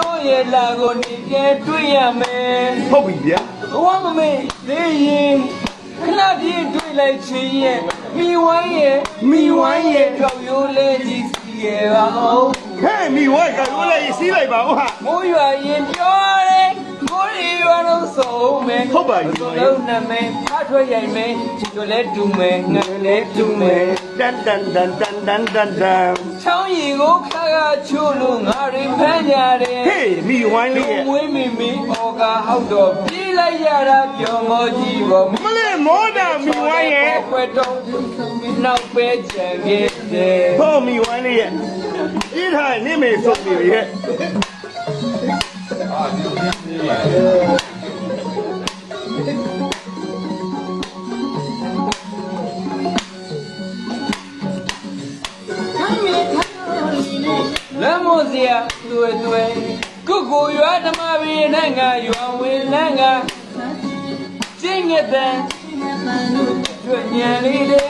တို့ရဲ့လာကိုနေပြတွေ့ရမယ်ဟုတ်ပြီဗျာဘဝမမေ့သေးရင်ခဏပြည့်တွေ့လိုက်ချင်းရဲ့မိဝိုင်းရဲ့မိဝိုင်းရဲ့ကြောက်ရိုးလေးကြီးစီရဲ့ပါအောင်ဟဲ့မိဝိုက်ကရိုးလိုက်စီးလိုက်ပါဦးဟာမိုးရွာရင်ပြောတယ်မိုးရီရွာတော့ဆုံး မယ်ဟုတ်ပါပြီလုံးနမယ်ဖတ်ထွက်ရိုက်မယ်တို့လည်းတူမယ်ငါလည်းတူမယ်တန်တန်တန်တန်တန်တန်တန်ချောင်းရီကိုခါခါချို့လို့ငါတွေဖမ်းကြတယ်ဟေးမိဝိုင်းလေးရဲ့မွေးမိမိဩကာဟောက်တော့ပြေးလိုက်ရတာပြောမောကြီးပေါ်မလေးမောတာမိဝိုင်းရဲ့ခွဲတော့နောက်ပဲကြံခဲ့တယ်ဟောမိဝိုင်းလေးရဲ့အေးထားနေမေဆုံးပြီရဲ့ မ်းမောစရာတွေ့တွေ့ကိုကိုရွာဓမ္မပင်နဲ့ငါရွာဝင်လန်းကကျင်းငက်တဲ့ကျွညံလေးတဲ့